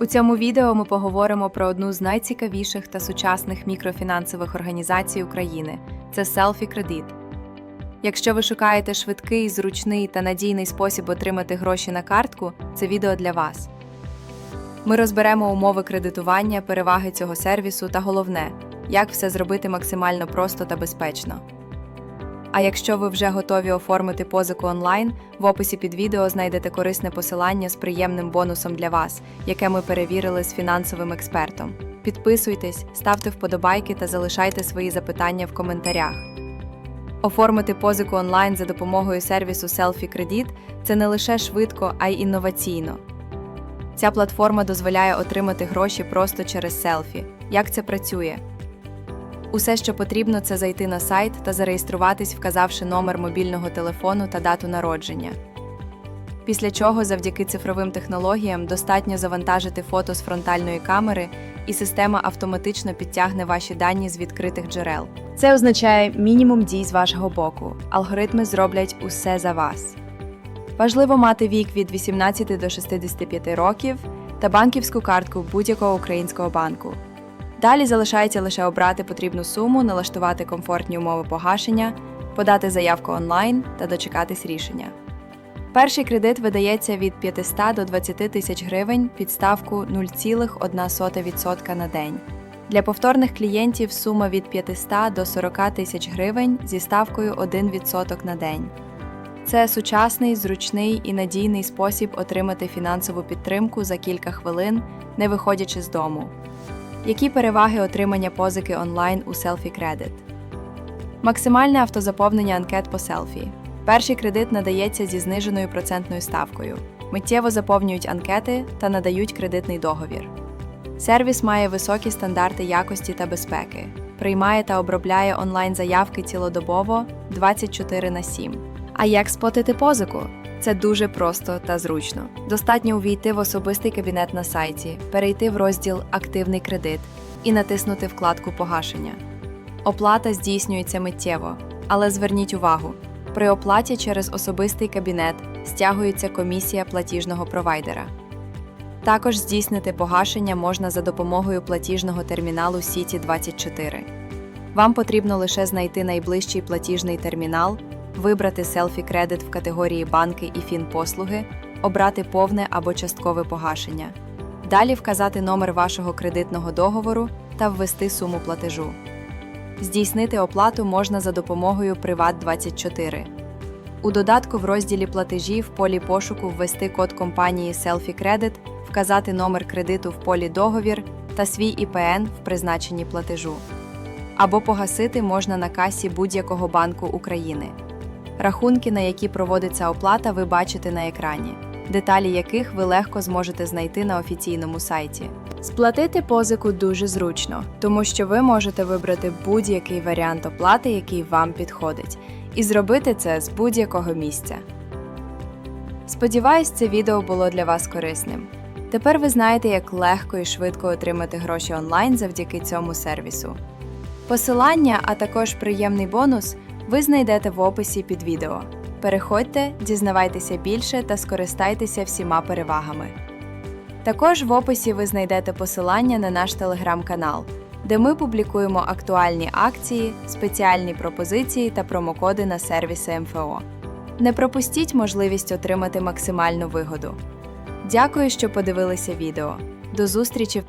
У цьому відео ми поговоримо про одну з найцікавіших та сучасних мікрофінансових організацій України це Селфі Кредит. Якщо ви шукаєте швидкий, зручний та надійний спосіб отримати гроші на картку, це відео для вас. Ми розберемо умови кредитування, переваги цього сервісу та головне, як все зробити максимально просто та безпечно. А якщо ви вже готові оформити позику онлайн, в описі під відео знайдете корисне посилання з приємним бонусом для вас, яке ми перевірили з фінансовим експертом. Підписуйтесь, ставте вподобайки та залишайте свої запитання в коментарях. Оформити позику онлайн за допомогою сервісу Selfie Credit – це не лише швидко, а й інноваційно. Ця платформа дозволяє отримати гроші просто через селфі. Як це працює? Усе, що потрібно, це зайти на сайт та зареєструватись, вказавши номер мобільного телефону та дату народження. Після чого, завдяки цифровим технологіям, достатньо завантажити фото з фронтальної камери, і система автоматично підтягне ваші дані з відкритих джерел. Це означає мінімум дій з вашого боку. Алгоритми зроблять усе за вас. Важливо мати вік від 18 до 65 років та банківську картку будь-якого українського банку. Далі залишається лише обрати потрібну суму, налаштувати комфортні умови погашення, подати заявку онлайн та дочекатись рішення. Перший кредит видається від 500 до 20 тисяч гривень під ставку 0,1% на день. Для повторних клієнтів сума від 500 до 40 тисяч гривень зі ставкою 1% на день. Це сучасний, зручний і надійний спосіб отримати фінансову підтримку за кілька хвилин, не виходячи з дому. Які переваги отримання позики онлайн у Selfie Credit? Максимальне автозаповнення анкет по селфі. Перший кредит надається зі зниженою процентною ставкою. Миттєво заповнюють анкети та надають кредитний договір. Сервіс має високі стандарти якості та безпеки, приймає та обробляє онлайн-заявки цілодобово 24 на 7. А як сплатити позику? Це дуже просто та зручно. Достатньо увійти в особистий кабінет на сайті, перейти в розділ Активний кредит і натиснути вкладку Погашення. Оплата здійснюється миттєво, але зверніть увагу: при оплаті через особистий кабінет стягується комісія платіжного провайдера. Також здійснити погашення можна за допомогою платіжного терміналу Сіті 24 Вам потрібно лише знайти найближчий платіжний термінал, вибрати селфі кредит в категорії банки і фінпослуги, обрати повне або часткове погашення. Далі вказати номер вашого кредитного договору та ввести суму платежу. Здійснити оплату можна за допомогою Приват24. У додатку в розділі платежі в полі пошуку ввести код компанії Selfie Credit, вказати номер кредиту в полі договір та свій ІПН в призначенні платежу. Або погасити можна на касі будь-якого банку України. Рахунки, на які проводиться оплата, ви бачите на екрані, деталі яких ви легко зможете знайти на офіційному сайті. Сплатити позику дуже зручно, тому що ви можете вибрати будь-який варіант оплати, який вам підходить, і зробити це з будь-якого місця. Сподіваюсь, це відео було для вас корисним. Тепер ви знаєте, як легко і швидко отримати гроші онлайн завдяки цьому сервісу. Посилання, а також приємний бонус ви знайдете в описі під відео. Переходьте, дізнавайтеся більше та скористайтеся всіма перевагами. Також в описі ви знайдете посилання на наш телеграм-канал, де ми публікуємо актуальні акції, спеціальні пропозиції та промокоди на сервіси МФО. Не пропустіть можливість отримати максимальну вигоду. Дякую, що подивилися відео. До зустрічі!